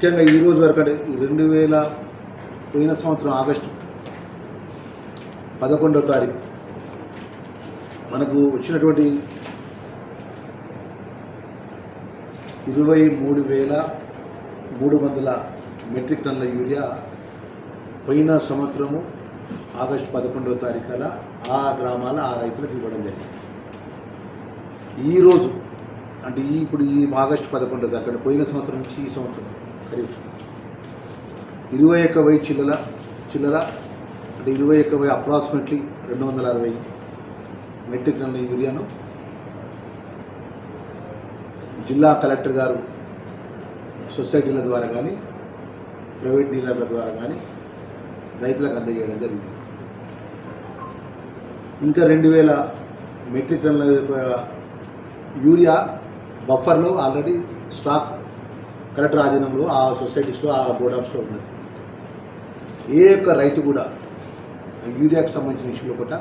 ముఖ్యంగా ఈ రోజు వరకు అంటే రెండు వేల పోయిన సంవత్సరం ఆగస్టు పదకొండవ తారీఖు మనకు వచ్చినటువంటి ఇరవై మూడు వేల మూడు వందల మెట్రిక్ టన్నుల యూరియా పోయిన సంవత్సరము ఆగస్టు పదకొండవ తారీఖుల ఆ గ్రామాల ఆ రైతులకు ఇవ్వడం జరిగింది. ఈరోజు అంటే ఈ ఇప్పుడు ఈ ఆగస్టు పదకొండవ తారీఖు పోయిన సంవత్సరం నుంచి ఈ సంవత్సరం. ఖరీఫ్. ఇరవై ఒక్క వెయ్యి చిల్లర చిల్లర అంటే ఇరవై ఒక్క వెయ్యి అప్రాక్సిమేట్లీ రెండు వందల అరవై మెట్రిక్ టన్నుల యూరియాను. జిల్లా కలెక్టర్ గారు సొసైటీల ద్వారా కానీ ప్రైవేట్ డీలర్ల ద్వారా కానీ రైతులకు అందజేయడం జరిగింది. ఇంకా రెండు వేల మెట్రిక్ టన్నుల యూరియా బఫర్లో ఆల్రెడీ స్టాక్ కలెక్టర్ ఆధీనంలో ఆ సొసైటీస్లో ఆ బోర్డ్ గోడౌన్స్లో ఉన్నది. ఏ ఒక్క రైతు కూడా యూరియాకు సంబంధించిన విషయంలో కూడా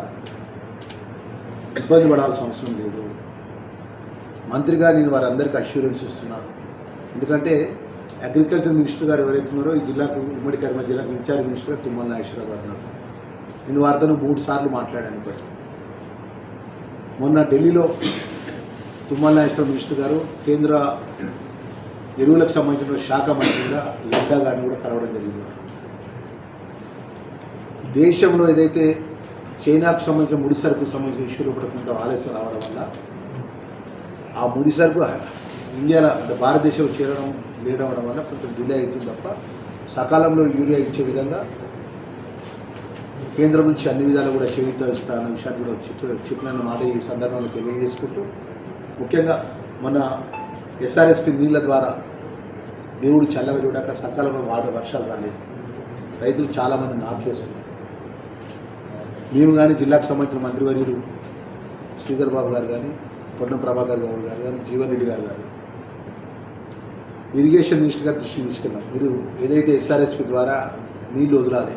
ఇబ్బంది పడాల్సిన అవసరం లేదు. మంత్రిగా నేను వారందరికీ అష్యూరెన్స్ ఇస్తున్నా. ఎందుకంటే అగ్రికల్చర్ మినిస్టర్ గారు ఎవరైతే ఉన్నారో ఈ జిల్లాకు ఉమ్మడి కరీంనగర్ జిల్లాకు ఇన్ఛార్జ్ మినిస్టర్ తుమ్మల నాగేశ్వరరావు గారు నాకు నేను వారితో మూడు సార్లు మాట్లాడాను ఇప్పటి మొన్న ఢిల్లీలో తుమ్మల నాగేశ్వర మినిస్టర్ గారు కేంద్ర ఎరువులకు సంబంధించిన శాఖ మంత్రిగా లడ్డా గారిని కూడా కలవడం జరిగింది. దేశంలో ఏదైతే చైనాకు సంబంధించిన ముడి సరుకు సంబంధించిన ఇష్యూలు కూడా కొంత ఆలస్యం రావడం వల్ల ఆ ముడి సరుకు ఇండియాలో అంటే భారతదేశంలో చేరడం లేట్ అవ్వడం వల్ల కొంచెం డిలే అవుతుంది తప్ప సకాలంలో యూరియా ఇచ్చే విధంగా కేంద్రం నుంచి అన్ని విధాలు కూడా చేయిస్తా అన్న విషయాన్ని కూడా చెప్పి చెప్పిన మాట ఈ సందర్భంలో తెలియజేసుకుంటూ ముఖ్యంగా మన ఎస్ఆర్ఎస్పి నీళ్ళ ద్వారా దేవుడు చల్లగా చూడక సకాలంలో వాడ వర్షాలు రాలేదు. రైతులు చాలామంది నాట్లు మేము కానీ జిల్లాకు సంబంధించిన మంత్రివర్యులు శ్రీధర్ బాబు గారు కానీ పొన్నం ప్రభాకర్ గౌడ్ గారు కానీ జీవన్ రెడ్డి గారు గారు ఇరిగేషన్ మినిస్టర్ గారి దృష్టికి తీసుకెళ్ళాం మీరు ఏదైతే ఎస్ఆర్ఎస్పి ద్వారా నీళ్ళు వదలాలి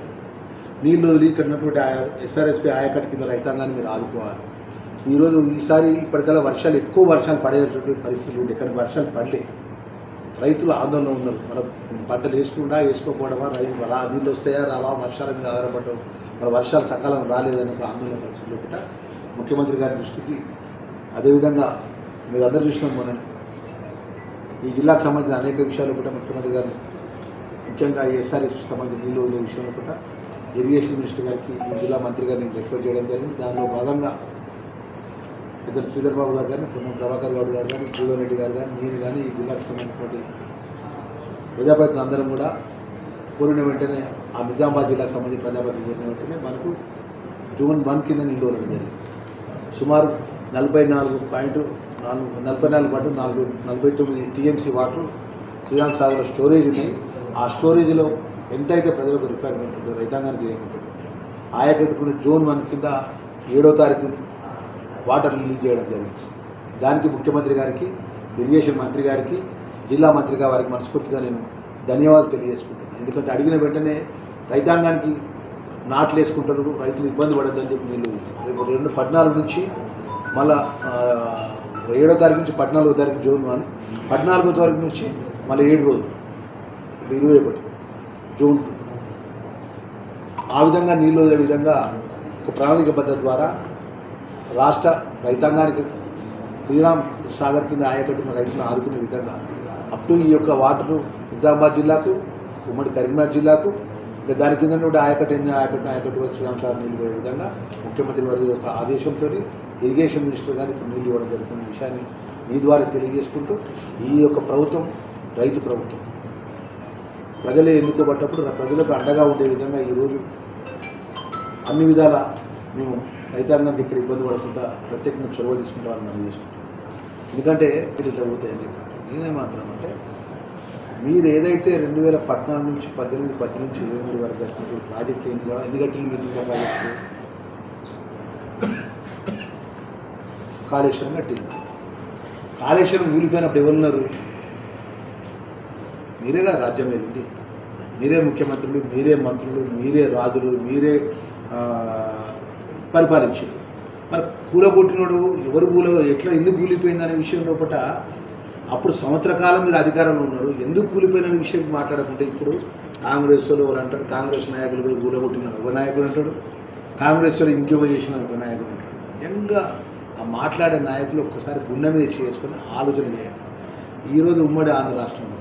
నీళ్ళు వదిలి ఇక్కడ ఉన్నటువంటి ఎస్ఆర్ఎస్పి ఆయకట్ కింద రైతాంగాన్ని మీరు ఆదుకోవాలి. ఈరోజు ఈసారి ఇప్పటికల్లా వర్షాలు ఎక్కువ వర్షాలు పడేటటువంటి పరిస్థితులు ఉండే. కానీ వర్షాలు పడలేదు రైతులు ఆందోళన ఉన్నారు. మన పంటలు వేసుకుండా వేసుకోకపోవడమా? రైతు రా నీళ్ళు వస్తాయా? రావా? వర్షాల మీద ఆధారపడడం మన వర్షాలు సకాలం రాలేదని ఒక ఆందోళన పరిస్థితులు కూడా ముఖ్యమంత్రి గారి దృష్టికి అదేవిధంగా మీరు అందరు చూసినాం మొన్న ఈ జిల్లాకు సంబంధించిన అనేక విషయాలు కూడా ముఖ్యమంత్రి గారు ముఖ్యంగా ఈ ఎస్ఆర్ఎస్కి సంబంధించిన నీళ్ళు వదిలే విషయంలో కూడా ఇరిగేషన్ మినిస్టర్ గారికి ఈ జిల్లా మంత్రి గారిని రిక్వెస్ట్ చేయడం జరిగింది. దానిలో భాగంగా ఇద్దరు శ్రీధర్ బాబు గారు కానీ పొన్నం ప్రభాకర్ గౌడ్ గారు కానీ జీవన్ రెడ్డి గారు కానీ నేను కానీ ఈ జిల్లాకు సంబంధించినటువంటి ప్రజాప్రతినిధులు అందరం కూడా కోరిన వెంటనే ఆ నిజామాబాద్ జిల్లాకు సంబంధించి ప్రజాప్రతినిధులు కోరిన వెంటనే మనకు జూన్ వన్ కింద నీళ్ళు జరిగింది. సుమారు నలభై నాలుగు పాయింట్ నాలుగు నలభై నాలుగు పాయింట్ నాలుగు నలభై తొమ్మిది TMC water Sriram Sagar storage ఉన్నాయి. ఆ స్టోరేజ్లో ఎంతైతే ప్రజలకు రిక్వైర్మెంట్ ఉంటుందో రైతాంగానికి ఏముంటుందో ఆయకట్టుకున్న జూన్ వన్ కింద ఏడో తారీఖు వాటర్ రిలీజ్ చేయడం జరిగింది. దానికి ముఖ్యమంత్రి గారికి ఇరిగేషన్ మంత్రి గారికి జిల్లా మంత్రిగా వారికి మనస్ఫూర్తిగా నేను ధన్యవాదాలు తెలియజేసుకుంటున్నాను. ఎందుకంటే అడిగిన వెంటనే రైతాంగానికి నాట్లు వేసుకుంటారు రైతులు ఇబ్బంది పడద్దని చెప్పి నేను రేపు రెండు పద్నాలుగు నుంచి మళ్ళా ఏడో తారీఖు నుంచి పద్నాలుగో తారీఖు జూన్ వన్ పద్నాలుగో తారీఖు నుంచి మళ్ళీ ఏడు రోజులు ఇరవై ఒకటి జూన్ టూ. ఆ విధంగా నీళ్ళు వదిలే విధంగా ఒక ప్రణాళిక పద్ధతి ద్వారా రాష్ట్ర రైతాంగానికి శ్రీరామ్ సాగర్ కింద ఆయకట్టున్న రైతులను ఆదుకునే విధంగా అప్ టు ఈ యొక్క వాటరు నిజామాబాద్ జిల్లాకు ఉమ్మడి కరీంనగర్ జిల్లాకు ఇంకా దాని కింద నుండి ఆయకట్టు ఎన్ని ఆయకట్టు ఆయకట్టు శ్రీరామ్ సాగర్ నీళ్ళు పోయే విధంగా ముఖ్యమంత్రి వారి యొక్క ఆదేశంతో ఇరిగేషన్ మినిస్టర్ గారు ఇప్పుడు నీళ్ళు ఇవ్వడం జరుగుతున్న విషయాన్ని మీ ద్వారా తెలియజేసుకుంటూ ఈ యొక్క ప్రభుత్వం రైతు ప్రభుత్వం ప్రజలే ఎన్నుకోబడ్డప్పుడు ప్రజలకు అండగా ఉండే విధంగా ఈరోజు అన్ని విధాల మేము రైతాంగానికి ఇక్కడ ఇబ్బంది పడకుండా ప్రత్యేకంగా చొరవ తీసుకుంటామని మనం చేసుకుంటాం. ఎందుకంటే మీరు ఇట్లా పోతాయని చెప్పి నేనేమంటున్నామంటే మీరు ఏదైతే రెండు వేల పద్నాలుగు నుంచి పద్దెనిమిది పద్దెనిమిది నుంచి ఇరవై మూడు వరకు కట్టినప్పుడు ప్రాజెక్టులు ఎన్ని కావాలి ఎన్ని కట్టిన మీరు ఇంకా ప్రాజెక్టులు కాళేశ్వరం కట్టింది. కాళేశ్వరం ఊరిపోయినప్పుడు ఎవరున్నారు? మీరేగా రాజ్యం వెళ్ళింది. మీరే ముఖ్యమంత్రులు మీరే మంత్రులు మీరే రాజులు మీరే పరిపాలించారు. మరి కూలగొట్టినోడు ఎవరు కూల ఎట్లా ఎందుకు కూలిపోయింది అనే విషయం లోపల అప్పుడు సంవత్సర కాలం మీరు అధికారంలో ఉన్నారు. ఎందుకు కూలిపోయిన విషయం మాట్లాడకుంటే ఇప్పుడు కాంగ్రెస్ వాళ్ళు వాళ్ళు అంటారు కాంగ్రెస్ నాయకులు పోయి గూడగొట్టిన ఒక నాయకుడు అంటాడు కాంగ్రెస్ వాళ్ళు ఇంకేమో చేసిన ఒక నాయకుడు అంటాడు. యంగా ఆ మాట్లాడే నాయకులు ఒక్కసారి గుండె మీద చేసుకొని ఆలోచన చేయండి. ఈరోజు ఉమ్మడి ఆంధ్ర రాష్ట్రంలో